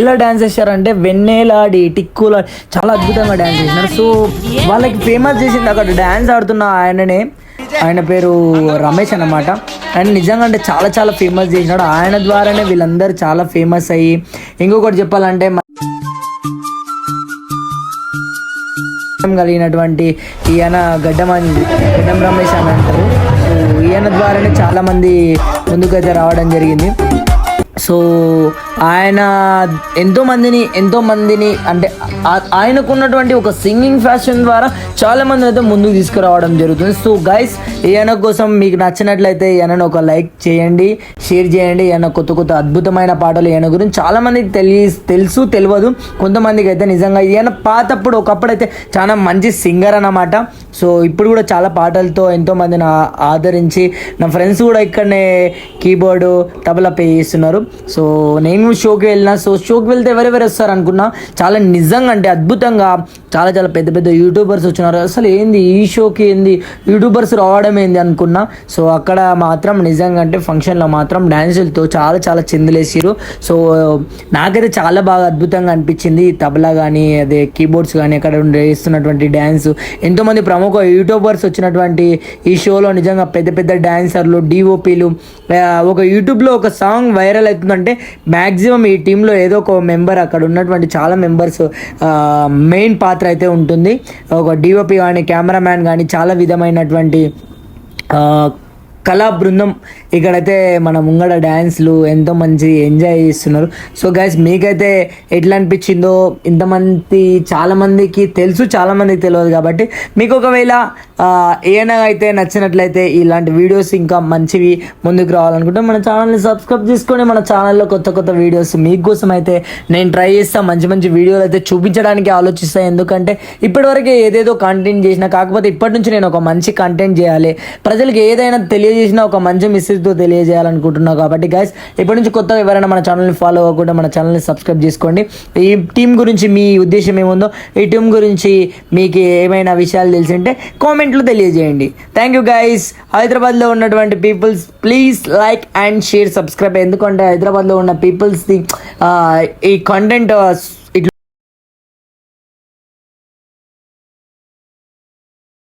ఎలా డాన్స్ చేశారంటే వెన్నెలాడి టిక్కుల చాలా అద్భుతంగా డాన్స్ చేసినారు. సో వాళ్ళకి ఫేమస్ చేసింది అక్కడ డాన్స్ ఆడుతున్న ఆయననే. ఆయన పేరు రమేష్ అనమాట ఆయన నిజంగా అంటే చాలా చాలా ఫేమస్ చేసినాడు. ఆయన ద్వారానే వీళ్ళందరూ చాలా ఫేమస్ అయ్యి ఇంకొకటి చెప్పాలంటే కలిగినటువంటి ఈయన గడ్డమని గడ్డం రమేష్ అని అంటారు. సో ఈయన ద్వారానే చాలా మంది ముందుకైతే రావడం జరిగింది. సో ఆయన ఎంతో మందిని ఎంతో మందిని అంటే ఆయనకు ఉన్నటువంటి ఒక సింగింగ్ ఫ్యాషన్ ద్వారా చాలా మంది అయితే ముందుకు తీసుకురావడం జరుగుతుంది. సో గైస్ ఈయన కోసం మీకు నచ్చినట్లయితే ఈయనను ఒక లైక్ చేయండి షేర్ చేయండి. ఈయన కొత్త కొత్త అద్భుతమైన పాటలు ఈయన గురించి చాలా మందికి తెలి తెలుసు తెలియదు. కొంతమందికి అయితే నిజంగా ఈయన పాతప్పుడు ఒకప్పుడు అయితే చాలా మంచి సింగర్ అన్నమాట. సో ఇప్పుడు కూడా చాలా పాటలతో ఎంతో మందిని ఆదరించి నా ఫ్రెండ్స్ కూడా ఇక్కడనే కీబోర్డు తబలా పే చేస్తున్నారు. సో నేను షోకి వెళ్ళిన. సో షోకి వెళ్తే ఎవరెవరు వస్తారు అనుకున్నా చాలా నిజంగా అంటే అద్భుతంగా చాలా చాలా పెద్ద పెద్ద యూట్యూబర్స్ వచ్చినారు. అసలు ఏంది ఈ షోకి ఏంది? యూట్యూబర్స్ రావడం ఏంది అనుకున్నా. సో అక్కడ మాత్రం నిజంగా అంటే ఫంక్షన్లో మాత్రం డ్యాన్సులతో చాలా చాలా చిందులేసిరు సో నాకైతే చాలా బాగా అద్భుతంగా అనిపించింది. తబలా కానీ అదే కీబోర్డ్స్ కానీ అక్కడ వేస్తున్నటువంటి డ్యాన్స్ ఎంతోమంది ప్రముఖ యూట్యూబర్స్ వచ్చినటువంటి ఈ షోలో నిజంగా పెద్ద పెద్ద డ్యాన్సర్లు డిఓపీలు ఒక యూట్యూబ్లో ఒక సాంగ్ వైరల్ అవుతుందంటే మ్యాక్సిమం ఈ టీంలో ఏదో ఒక మెంబర్ అక్కడ ఉన్నటువంటి చాలా మెంబర్స్ మెయిన్ పాత్ర అయితే ఉంటుంది. ఒక డిఓపి కానీ కెమెరామ్యాన్ కానీ చాలా విధమైనటువంటి కళా బృందం ఇక్కడైతే మన ముంగడ డ్యాన్స్లు ఎంతో మంచి ఎంజాయ్ చేస్తున్నారు. సో గైస్ మీకైతే ఎట్లా అనిపించిందో ఇంతమంది చాలామందికి తెలుసు చాలామందికి తెలియదు కాబట్టి మీకు ఒకవేళ ఏనా అయితే నచ్చినట్లయితే ఇలాంటి వీడియోస్ ఇంకా మంచివి ముందుకు రావాలనుకుంటే మన ఛానల్ని సబ్స్క్రైబ్ చేసుకొని మన ఛానల్లో కొత్త కొత్త వీడియోస్ మీకోసం అయితే నేను ట్రై చేస్తా. మంచి మంచి వీడియోలు అయితే చూపించడానికి ఆలోచిస్తాను ఎందుకంటే ఇప్పటివరకు ఏదేదో కంటెంట్ చేసినా కాకపోతే ఇప్పటి నుంచి నేను ఒక మంచి కంటెంట్ చేయాలి. ప్రజలకు ఏదైనా తెలియజేసినా ఒక మంచి మెసేజ్తో తెలియజేయాలనుకుంటున్నా కాబట్టి గైస్ ఇప్పటి నుంచి కొత్తగా ఎవరైనా మన ఛానల్ని ఫాలో అవ్వకుండా మన ఛానల్ని సబ్స్క్రైబ్ చేసుకోండి. ఈ టీం గురించి మీ ఉద్దేశం ఏముందో ఈ టీం గురించి మీకు ఏమైనా విషయాలు తెలిసి ఉంటే కామెంట్ కామెంట్లో తెలియజేయండి. థ్యాంక్ యూ గైస్ హైదరాబాద్లో ఉన్నటువంటి peoples please like and share subscribe ఎందుకంటే హైదరాబాద్లో ఉన్న పీపుల్స్ది ఈ కంటెంట్